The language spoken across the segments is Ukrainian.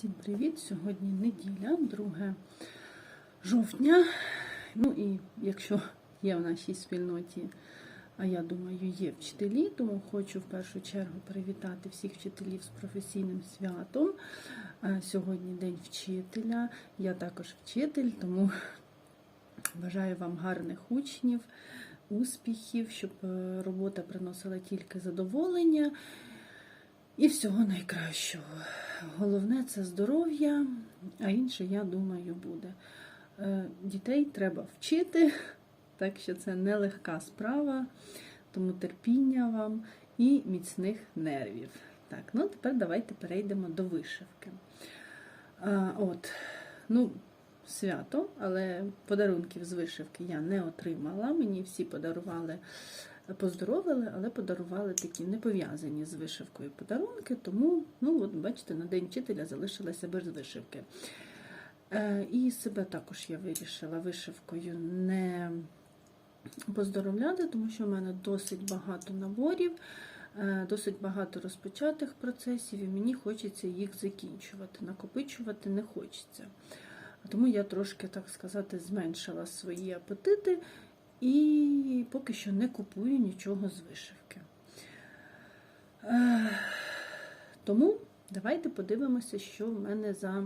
Всім привіт! Сьогодні неділя, 2 жовтня. Ну і якщо є в нашій спільноті, а я думаю, є вчителі, тому хочу в першу чергу привітати всіх вчителів з професійним святом. Е, Сьогодні День вчителя. Я також вчитель, тому бажаю вам гарних учнів, успіхів, щоб е, робота приносила тільки задоволення. І всього найкращого. Головне це здоров'я, а інше, я думаю, буде. Е, Дітей треба вчити, так що це нелегка справа, тому терпіння вам і міцних нервів. Так, ну тепер давайте перейдемо до вишивки. А, От, ну, свято, але подарунків з вишивки я не отримала. Мені всі подарували поздоровили, але подарували такі не пов'язані з вишивкою подарунки, тому, ну, от, бачите, на День вчителя залишилася без вишивки. Е, І себе також я вирішила вишивкою не поздоровляти, тому що в мене досить багато наборів, е, досить багато розпочатих процесів, і мені хочеться їх закінчувати. Накопичувати не хочеться. Тому я трошки, так сказати, зменшила свої апетити. І поки що не купую нічого з вишивки. Е, Тому давайте подивимося, що в мене за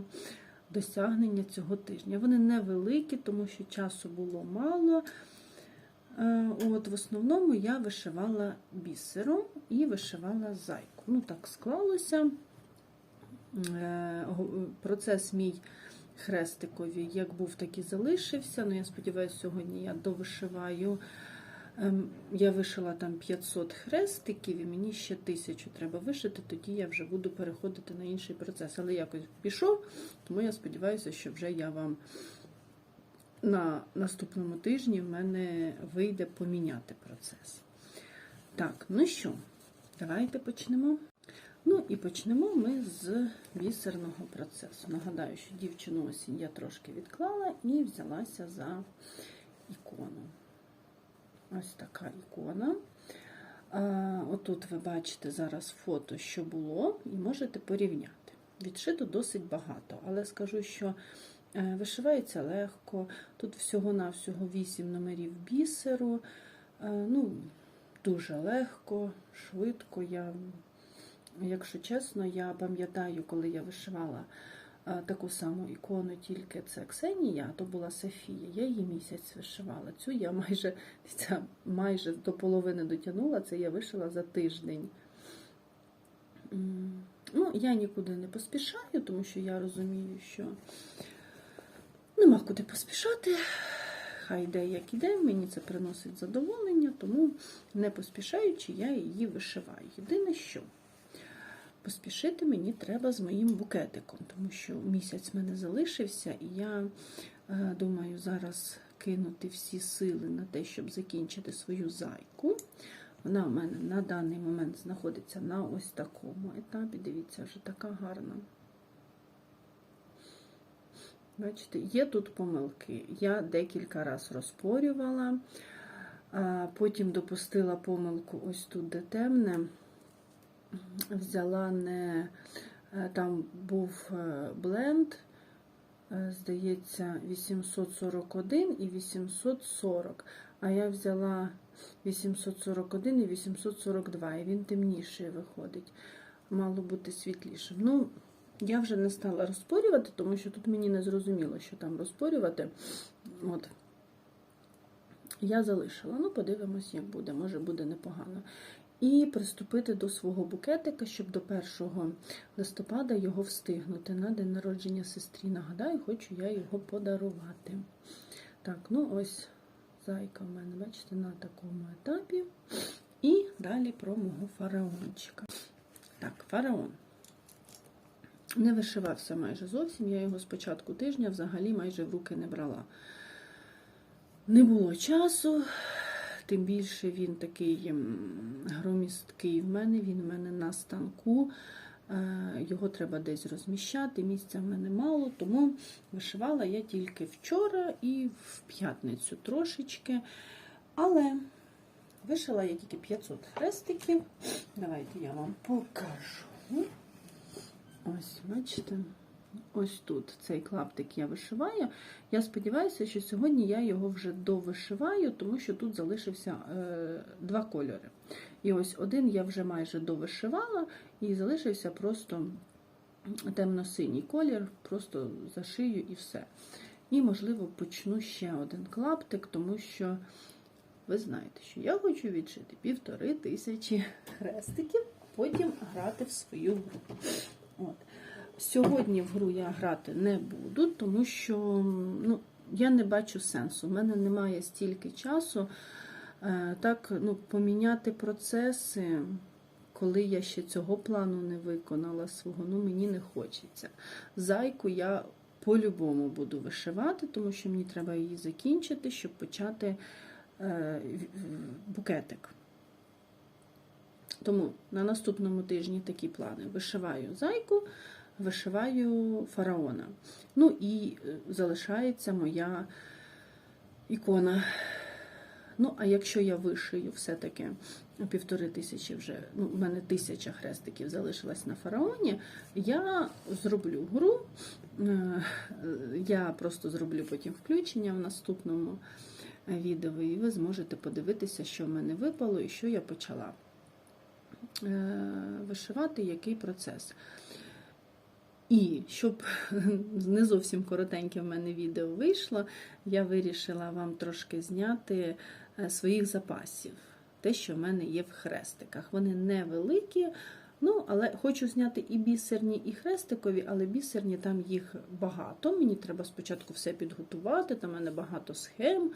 досягнення цього тижня. Вони невеликі, тому що часу було мало. Е, От В основному я вишивала бісером і вишивала зайку. Ну, так склалося. Е, Процес мій хрестикові, як був, так і залишився. Ну, я сподіваюся, сьогодні я довишиваю. Ем, Я вишила там 500 хрестиків, і мені ще тисячу треба вишити, тоді я вже буду переходити на інший процес. Але якось пішов, тому я сподіваюся, що вже я вам на наступному тижні в мене вийде поміняти процес. Так, ну що, давайте почнемо. Ну і почнемо ми з бісерного процесу. Нагадаю, що дівчину осінь я трошки відклала і взялася за ікону. Ось така ікона. Отут ви бачите зараз фото, що було, і можете порівняти. Відшито досить багато, але скажу, що е, вишивається легко. Тут всього-навсього 8 номерів бісеру. Е, Ну, Дуже легко, швидко. Я Якщо чесно, я пам'ятаю, коли я вишивала таку саму ікону, тільки це Ксенія, то була Софія. Я її місяць вишивала. Цю я майже ця, майже до половини дотягнула, це я вишила за тиждень. Ну, Я нікуди не поспішаю, тому що я розумію, що нема куди поспішати. Хай йде, як іде, мені це приносить задоволення, тому не поспішаючи, я її вишиваю. Єдине що. Поспішити мені треба з моїм букетиком, тому що місяць в мене залишився, і я е, думаю зараз кинути всі сили на те, щоб закінчити свою зайку. Вона в мене на даний момент знаходиться на ось такому етапі. Дивіться, вже така гарна. Бачите, є тут помилки. Я декілька разів розпорювала, потім допустила помилку ось тут, де темне взяла не е, там був е, бленд, е, здається, 841 і 840. А я взяла 841 і 842, і він темніший виходить. Мало бути світлішим. Ну, я вже не стала розпорювати, тому що тут мені не зрозуміло, що там розпорювати. От. Я залишила. Ну, подивимось, як буде, може буде непогано і приступити до свого букетика, щоб до 1 листопада його встигнути на день народження сестрі. Нагадаю, хочу я його подарувати. Так, ну ось зайка в мене, бачите, на такому етапі. І далі про мого фараончика. Так, фараон. Не вишивався майже зовсім, я його з початку тижня взагалі майже в руки не брала. Не було часу, тим більше він такий громісткий в мене, він в мене на станку. Е, його треба десь розміщати, місця в мене мало, тому вишивала я тільки вчора і в п'ятницю трошечки. Але вишила я тільки 500 хрестиків. Давайте я вам покажу. Ось, бачите, ось тут цей клаптик я вишиваю. Я сподіваюся, що сьогодні я його вже довишиваю, тому що тут залишився е, два кольори. І ось один я вже майже довишивала, і залишився просто темно-синій колір, просто зашию і все. І, можливо, почну ще один клаптик, тому що ви знаєте, що я хочу відшити півтори тисячі хрестиків, потім грати в свою гру. От. Сьогодні в гру я грати не буду, тому що ну, я не бачу сенсу. У мене немає стільки часу е, так, ну, поміняти процеси, коли я ще цього плану не виконала свого, ну мені не хочеться. Зайку я по-любому буду вишивати, тому що мені треба її закінчити, щоб почати е, букетик. Тому на наступному тижні такі плани: вишиваю зайку, вишиваю фараона. Ну і е, залишається моя ікона. Ну, а якщо я вишию все-таки півтори тисячі вже, ну, у мене тисяча хрестиків залишилась на фараоні, я зроблю гру. Е, Я просто зроблю потім включення в наступному відео, і ви зможете подивитися, що в мене випало і що я почала е, вишивати, який процес. І щоб не зовсім коротеньке в мене відео вийшло, я вирішила вам трошки зняти е, своїх запасів. Те, що в мене є в хрестиках. Вони невеликі, ну, але хочу зняти і бісерні, і хрестикові, але бісерні там їх багато. Мені треба спочатку все підготувати, там в мене багато схем.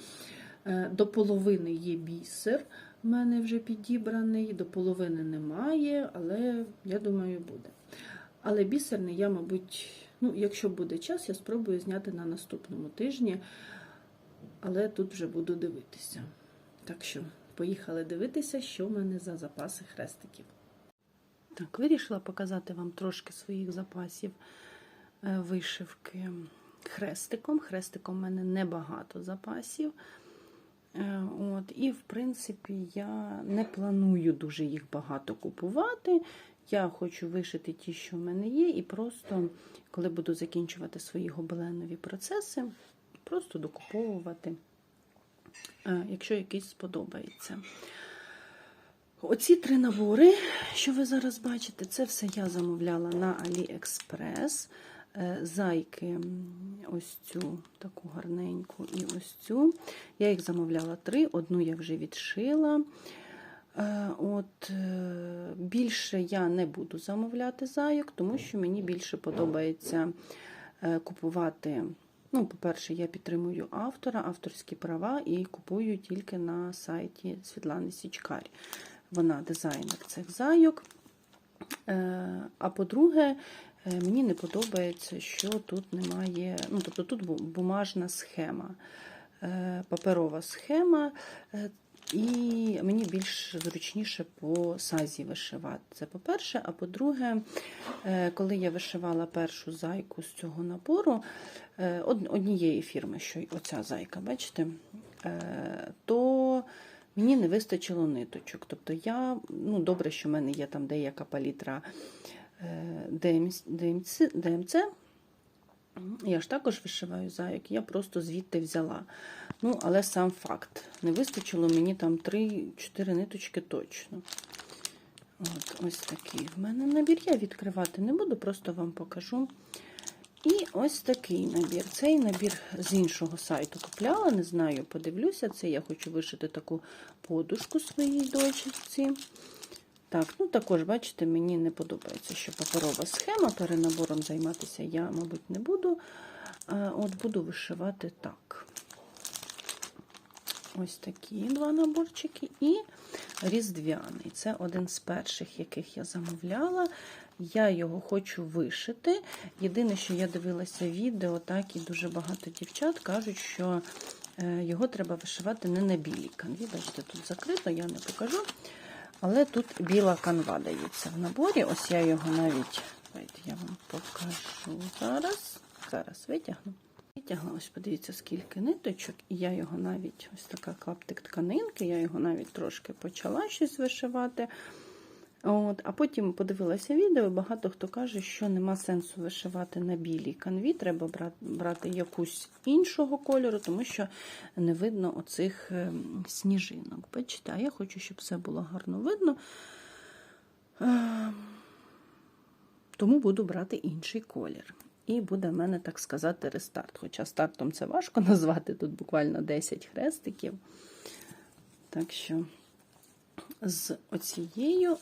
Е, До половини є бісер, в мене вже підібраний, до половини немає, але я думаю, буде. Але бісерний я, мабуть, ну, якщо буде час, я спробую зняти на наступному тижні, але тут вже буду дивитися. Так що, поїхали дивитися, що в мене за запаси хрестиків. Так, вирішила показати вам трошки своїх запасів е, вишивки хрестиком. Хрестиком в мене небагато запасів. Е, От, і, в принципі, я не планую дуже їх багато купувати. Я хочу вишити ті, що в мене є, і просто, коли буду закінчувати свої гобеленові процеси, просто докуповувати, е, якщо якийсь сподобається. Оці три набори, що ви зараз бачите, це все я замовляла на AliExpress. Е, Зайки, ось цю таку гарненьку і ось цю. Я їх замовляла три, одну я вже відшила. Е, От, е, Більше я не буду замовляти зайок, тому що мені більше подобається е, купувати. Ну, По-перше, я підтримую автора, авторські права і купую тільки на сайті Світлани Січкарь. Вона дизайнер цих зайок. А по-друге, мені не подобається, що тут немає. Ну, тобто тут бумажна схема, паперова схема. І мені більш зручніше по сазі вишивати. Це по-перше. А по-друге, е, коли я вишивала першу зайку з цього набору, е, однієї фірми, що оця зайка, бачите, е, то мені не вистачило ниточок. Тобто я, ну добре, що в мене є там деяка палітра ДМЦ, ДМЦ. Я ж також вишиваю зайок, я просто звідти взяла. Ну, але сам факт. Не вистачило мені там 3-4 ниточки точно. От, ось такий в мене набір. Я відкривати не буду, просто вам покажу. І ось такий набір. Цей набір з іншого сайту купляла, не знаю, подивлюся. Це я хочу вишити таку подушку своїй дочці. Так, ну також, бачите, мені не подобається, що паперова схема. Перенабором займатися я, мабуть, не буду. От буду вишивати так. Ось такі два наборчики і різдвяний. Це один з перших, яких я замовляла. Я його хочу вишити. Єдине, що я дивилася відео, так і дуже багато дівчат кажуть, що е, його треба вишивати не на білій канві. Бачите, тут закрито, я не покажу. Але тут біла канва дається в наборі. Ось я його навіть, давайте я вам покажу зараз. Зараз витягну. Витягла, ось подивіться, скільки ниточок, і я його навіть, ось така клаптик тканинки, я його навіть трошки почала щось вишивати. От, А потім подивилася відео, і багато хто каже, що нема сенсу вишивати на білій канві, треба брати якусь іншого кольору, тому що не видно оцих ем, сніжинок. Бачите, а я хочу, щоб все було гарно видно. Ем, Тому буду брати інший колір. І буде в мене, так сказати, рестарт. Хоча стартом це важко назвати, тут буквально 10 хрестиків. Так що з оцією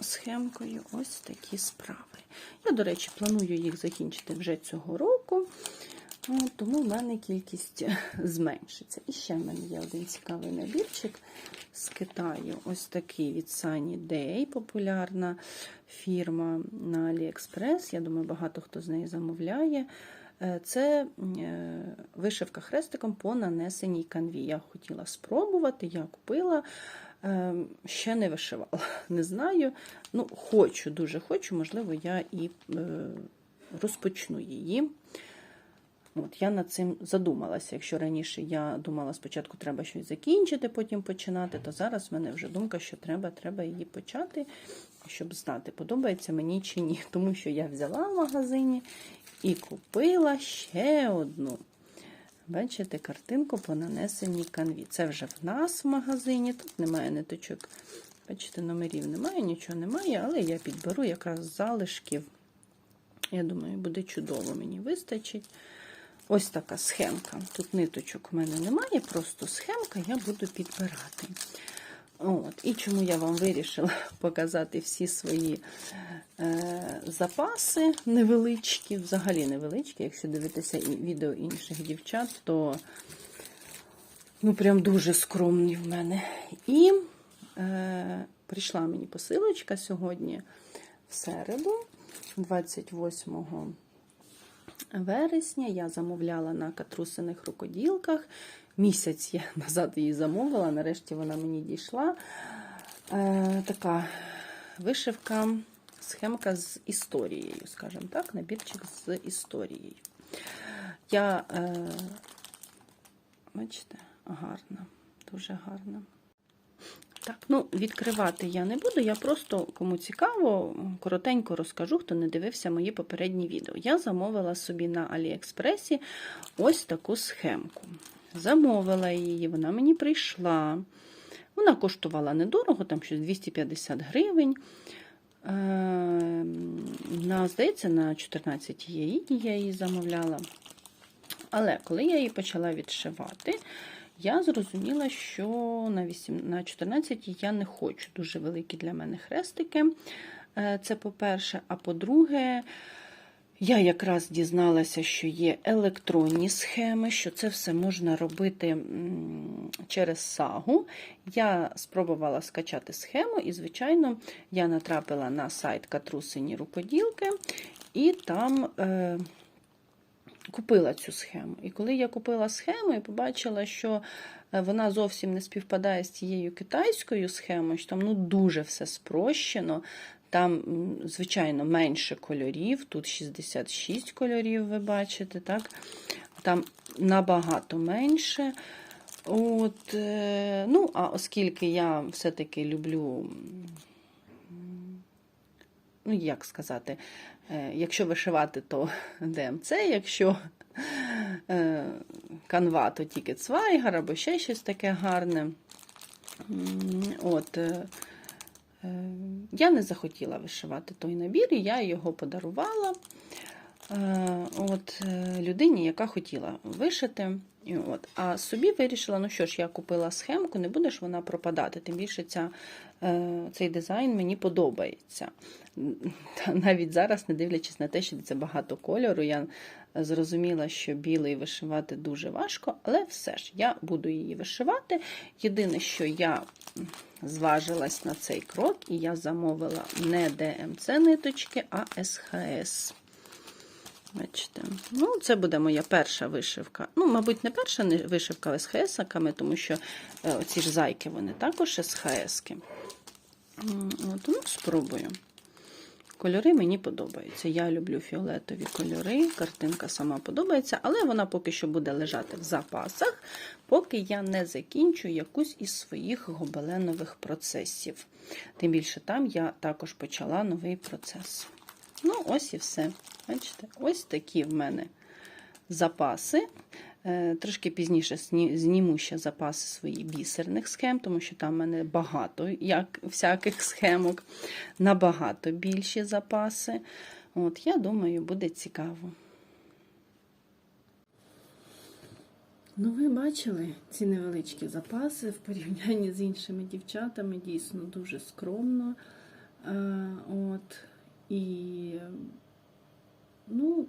схемкою ось такі справи. Я, до речі, планую їх закінчити вже цього року, тому в мене кількість зменшиться. І ще в мене є один цікавий набірчик з Китаю. Ось такий від Sunny Day, популярна фірма на AliExpress. Я думаю, багато хто з неї замовляє. Е, Це е, вишивка хрестиком по нанесеній канві. Я хотіла спробувати, я купила, е, ще не вишивала. Не знаю. Ну, хочу, дуже хочу, можливо, я і розпочну її. От, Я над цим задумалася. Якщо раніше я думала, спочатку треба щось закінчити, потім починати, то зараз в мене вже думка, що треба, треба її почати, щоб знати, подобається мені чи ні. Тому що я взяла в магазині і купила ще одну. Бачите, картинку по нанесеній канві. Це вже в нас в магазині. Тут немає ниточок. Бачите, номерів немає, нічого немає, але я підберу якраз залишків. Я думаю, буде чудово, мені вистачить. Ось така схемка. Тут ниточок у мене немає, просто схемка я буду підбирати. От. І чому я вам вирішила показати всі свої е, запаси невеличкі, взагалі невеличкі, якщо дивитися відео інших дівчат, то ну прям дуже скромні в мене. І е, прийшла мені посилочка сьогодні в середу, 28 вересня. Я замовляла на катрусиних рукоділках. Місяць я назад її замовила, нарешті вона мені дійшла. Е, така вишивка, схемка з історією, скажімо так, набірчик з історією. Я, е, бачите, гарна, дуже гарна. Так, ну відкривати я не буду. Я просто, кому цікаво, коротенько розкажу, хто не дивився мої попередні відео. Я замовила собі на Аліекспресі ось таку схемку. Замовила її, вона мені прийшла. Вона коштувала недорого, там щось 250 гривень. Е, на, здається, на 14 яєць я її замовляла. Але коли я її почала відшивати, я зрозуміла, що на 8, на 14 я не хочу дуже великі для мене хрестики. Е, Це по-перше. А по-друге, я якраз дізналася, що є електронні схеми, що це все можна робити через сагу. Я спробувала скачати схему, і, звичайно, я натрапила на сайт Катрусині рукоділки, і там. Е, купила цю схему. І коли я купила схему і побачила, що е, вона зовсім не співпадає з тією китайською схемою, що там ну, дуже все спрощено. Там, звичайно, менше кольорів, тут 66 кольорів, ви бачите, так? Там набагато менше. От, е, ну, а оскільки я все-таки люблю, ну, як сказати, е, якщо вишивати, то ДМЦ, якщо е, канва, то тільки цвайгар або ще щось таке гарне. От, е, я не захотіла вишивати той набір, і я його подарувала от, людині, яка хотіла вишити. От. А собі вирішила, ну що ж, я купила схемку, не буде ж вона пропадати. Тим більше ця, цей дизайн мені подобається. Навіть зараз, не дивлячись на те, що це багато кольору, я зрозуміла, що білий вишивати дуже важко, але все ж я буду її вишивати. Єдине, що я зважилась на цей крок, і я замовила не ДМЦ ниточки, а СХС. Бачите, ну, це буде моя перша вишивка. Ну, мабуть, не перша вишивка СХС-ками, тому що ці ж зайки, вони також СХС-ки. От, ну, спробую. Кольори мені подобаються. Я люблю фіолетові кольори, картинка сама подобається, але вона поки що буде лежати в запасах, поки я не закінчу якусь із своїх гобеленових процесів. Тим більше там я також почала новий процес. Ну, ось і все. Бачите, ось такі в мене запаси. Е, Трошки пізніше зніму ще запаси свої бісерних схем, тому що там в мене багато як всяких схемок, набагато більші запаси. От, Я думаю, буде цікаво. Ну, ви бачили ці невеличкі запаси в порівнянні з іншими дівчатами, дійсно дуже скромно. Е, От, і ну,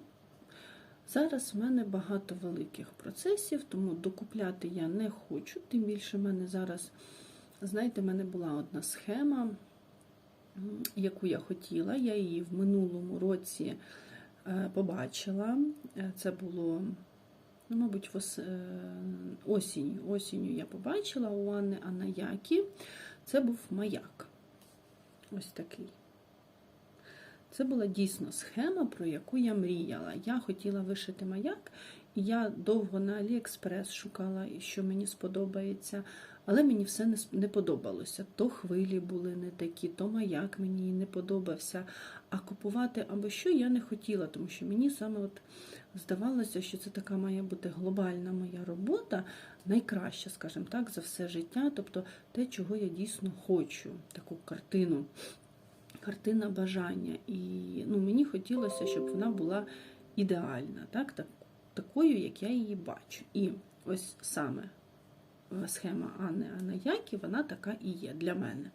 зараз в мене багато великих процесів, тому докупляти я не хочу. Тим більше в мене зараз, знаєте, в мене була одна схема, яку я хотіла. Я її в минулому році е, побачила. Е, Це було Ну, мабуть, е, осінню. Осінню я побачила у Анни Анаякі. Це був маяк. Ось такий. Це була дійсно схема, про яку я мріяла. Я хотіла вишити маяк, і я довго на Аліекспрес шукала, що мені сподобається, але мені все не, подобалося. То хвилі були не такі, то маяк мені не подобався. А купувати або що я не хотіла, тому що мені саме от здавалося, що це така має бути глобальна моя робота, найкраща, скажімо так, за все життя, тобто те, чого я дійсно хочу, таку картину, картина бажання. І ну, мені хотілося, щоб вона була ідеальна, так, так, такою, як я її бачу. І ось саме е, схема Анни Анаякі, вона така і є для мене.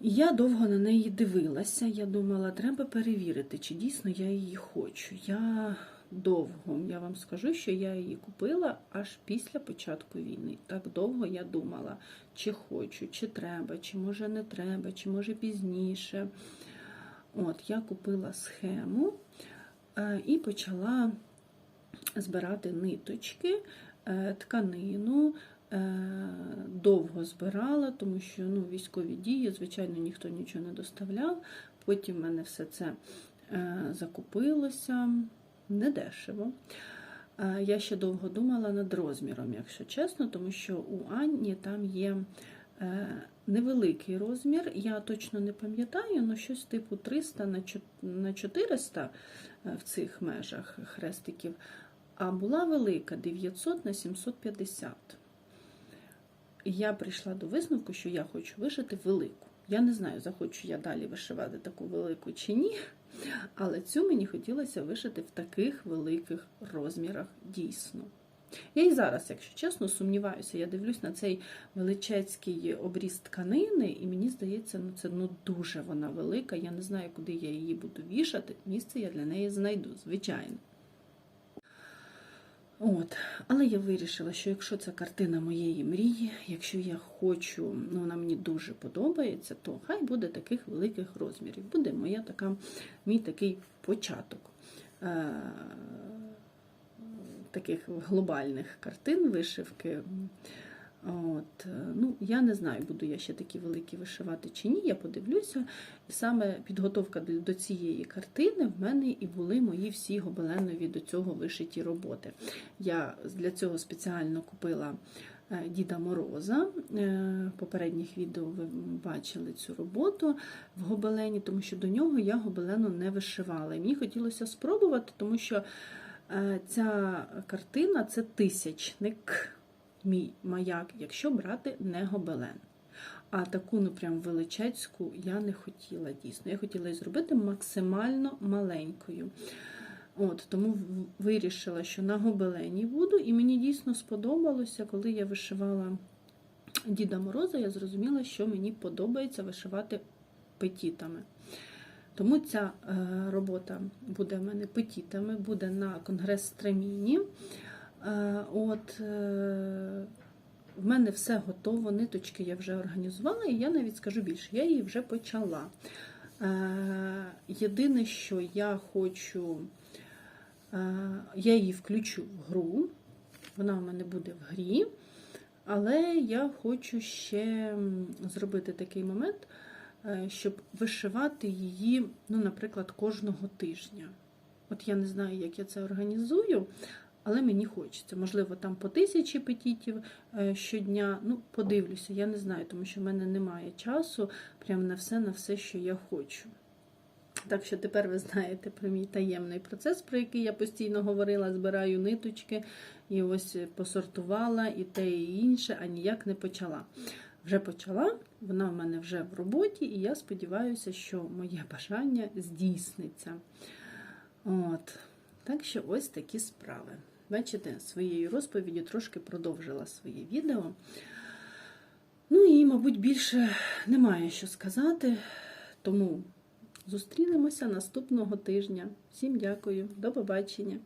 Я довго на неї дивилася. Я думала, треба перевірити, чи дійсно я її хочу. Я довго, я вам скажу, що я її купила аж після початку війни. Так довго я думала, чи хочу, чи треба, чи може не треба, чи може пізніше. От, я купила схему е, і почала збирати ниточки, е, тканину. Е, Довго збирала, тому що ну, військові дії, звичайно, ніхто нічого не доставляв. Потім в мене все це закупилося недешево. Я ще довго думала над розміром, якщо чесно, тому що у Анні там є е, невеликий розмір. Я точно не пам'ятаю, але щось типу 300 на 400 е, в цих межах хрестиків. А була велика 900 на 750. Я прийшла до висновку, що я хочу вишити велику. Я не знаю, захочу я далі вишивати таку велику чи ні, але цю мені хотілося вишити в таких великих розмірах дійсно. Я і зараз, якщо чесно, сумніваюся. Я дивлюсь на цей величезький обріз тканини, і мені здається, ну це ну дуже вона велика. Я не знаю, куди я її буду вішати. Місце я для неї знайду, звичайно. От, але я вирішила, що якщо це картина моєї мрії, якщо я хочу, ну вона мені дуже подобається, то хай буде таких великих розмірів. Буде моя така, мій такий початок е, таких глобальних картин вишивки. От, е, ну, Я не знаю, буду я ще такі великі вишивати чи ні, я подивлюся. І саме підготовка до цієї картини в мене і були мої всі гобеленові до цього вишиті роботи. Я для цього спеціально купила е, Діда Мороза. Е, В попередніх відео ви бачили цю роботу в гобелені, тому що до нього я гобелену не вишивала. І мені хотілося спробувати, тому що ця картина це тисячник мій маяк, якщо брати не гобелен. А таку, ну прям величезьку я не хотіла дійсно. Я хотіла її зробити максимально маленькою. От, Тому вирішила, що на гобелені буду, і мені дійсно сподобалося, коли я вишивала Діда Мороза, я зрозуміла, що мені подобається вишивати петітами. Тому ця е, робота буде в мене петітами, буде на конгрес Страміні. Е, От е, в мене все готово, ниточки я вже організувала, і я навіть скажу більше, я її вже почала. Е, Єдине, що я хочу, е, я її включу в гру, вона в мене буде в грі, але я хочу ще зробити такий момент. е, щоб вишивати її, ну, наприклад, кожного тижня. От я не знаю, як я це організую, але мені хочеться. Можливо, там по тисячі петітів е, щодня. Ну, подивлюся, я не знаю, тому що в мене немає часу прямо на все, на все, що я хочу. Так що тепер ви знаєте про мій таємний процес, про який я постійно говорила, збираю ниточки і ось посортувала і те, і інше, а ніяк не почала. Вже почала, вона в мене вже в роботі, і я сподіваюся, що моє бажання здійсниться. От. Так що ось такі справи. Бачите, своєю розповіддю трошки продовжила своє відео. Ну і, мабуть, більше немає що сказати, тому зустрінемося наступного тижня. Всім дякую, до побачення!